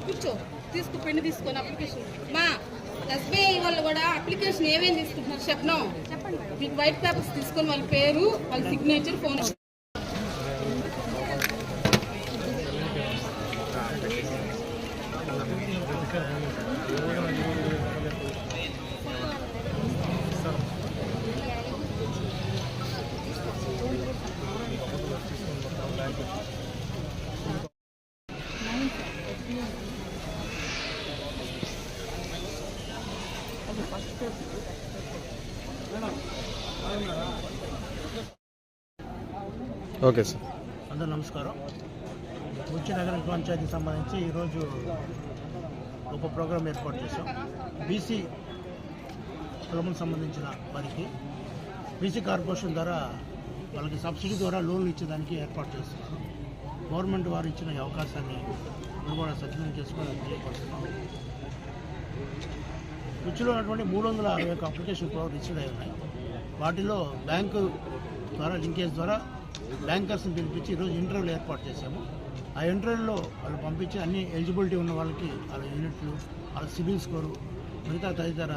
కూర్చో. తీసుకు పెన్ను తీసుకొని అప్లికేషన్ మా ఎస్బీఐ వాళ్ళు కూడా అప్లికేషన్ ఏమేమి తీసుకుంటున్నారు శబ్నం చెప్పండి మీకు వైట్ పేపర్స్ తీసుకొని వాళ్ళ పేరు వాళ్ళ signature phone Thank okay sir. అందరూ నమస్కారం. ముచ్చి నగర పంచాయతీకి సంబంధించి ఈరోజు ఒక ప్రోగ్రాం ఏర్పాటు చేశాం. బీసీ కులముకు సంబంధించిన వారికి బీసీ కార్పొరేషన్ ద్వారా వాళ్ళకి సబ్సిడీ ద్వారా లోన్లు ఇచ్చేదానికి ఏర్పాటు చేస్తున్నారు గవర్నమెంట్ వారు ఇచ్చిన అవకాశాన్ని మేము కూడా సద్వినియోగం చేసుకోవాలని తెలియపరుస్తున్నాం. రుచిలో ఉన్నటువంటి మూడు వందల అరవై ఒక అప్లికేషన్ కూడా రిజిస్టర్ అయి ఉన్నాయి వాటిలో బ్యాంకు ద్వారా లింకేజ్ ద్వారా బ్యాంకర్స్ని పిలిపించి ఈరోజు ఇంటర్వ్యూలు ఏర్పాటు చేశాము. ఆ ఇంటర్వ్యూలో వాళ్ళు పంపించి అన్ని ఎలిజిబిలిటీ ఉన్న వాళ్ళకి వాళ్ళ యూనిట్లు వాళ్ళ సిబిల్ స్కోరు మిగతా తదితర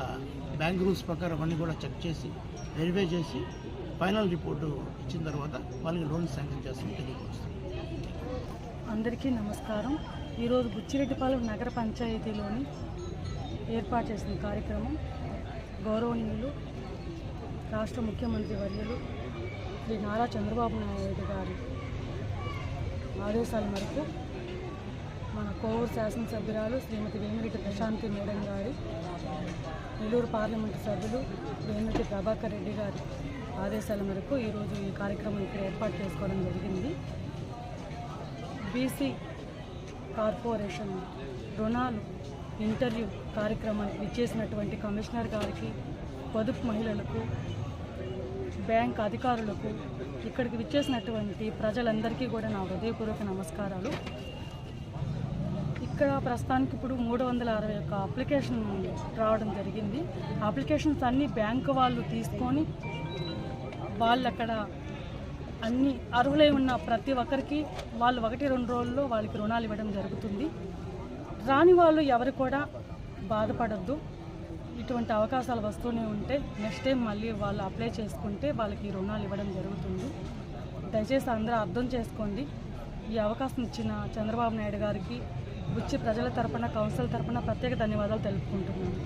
బ్యాంక్ రూల్స్ ప్రకారం అన్నీ కూడా చెక్ చేసి వెరిఫై చేసి ఫైనల్ రిపోర్టు ఇచ్చిన తర్వాత వాళ్ళకి లోన్ శాంక్షన్ చేస్తామని తెలియపరుస్తాం. అందరికీ నమస్కారం. ఈరోజు బుచ్చిరెడ్డిపాలెం నగర పంచాయతీలోని ఏర్పాటు చేసిన కార్యక్రమం గౌరవనీయులు రాష్ట్ర ముఖ్యమంత్రి వర్యులు శ్రీ నారా చంద్రబాబు నాయుడు గారి ఆదేశాల మేరకు మన కోవూరు శాసనసభ్యురాలు శ్రీమతి వేమిరెడ్డి ప్రశాంతి మేడం గారి నెల్లూరు పార్లమెంటు సభ్యులు వేమిరెడ్డి ప్రభాకర్ రెడ్డి గారి ఆదేశాల మేరకు ఈరోజు ఈ కార్యక్రమం ఇక్కడ ఏర్పాటు చేసుకోవడం జరిగింది. బీసీ కార్పొరేషన్ రుణాలు ఇంటర్వ్యూ కార్యక్రమానికి విచ్చేసినటువంటి కమిషనర్ గారికి పొదుపు మహిళలకు బ్యాంక్ అధికారులకు ఇక్కడికి విచ్చేసినటువంటి ప్రజలందరికీ కూడా నా హృదయపూర్వక నమస్కారాలు. ఇక్కడ ప్రస్తుతానికి ఇప్పుడు మూడు వందల అరవై ఒక్క అప్లికేషన్ రావడం జరిగింది. అప్లికేషన్స్ అన్నీ బ్యాంకు వాళ్ళు తీసుకొని వాళ్ళు అక్కడ అన్ని అర్హులై ఉన్న ప్రతి ఒక్కరికి వాళ్ళు ఒకటి రెండు రోజుల్లో వాళ్ళకి రుణాలు ఇవ్వడం జరుగుతుంది. రాని వాళ్ళు ఎవరు కూడా బాధపడద్దు. ఇటువంటి అవకాశాలు వస్తూనే ఉంటే నెక్స్ట్ టైం మళ్ళీ వాళ్ళు అప్లై చేసుకుంటే వాళ్ళకి రుణాలు ఇవ్వడం జరుగుతుంది. దయచేసి అందరూ అర్థం చేసుకోండి. ఈ అవకాశం ఇచ్చిన చంద్రబాబు నాయుడు గారికి బుచ్చి ప్రజల తరపున కౌన్సిల్ తరపున ప్రత్యేక ధన్యవాదాలు తెలుపుకుంటున్నాను.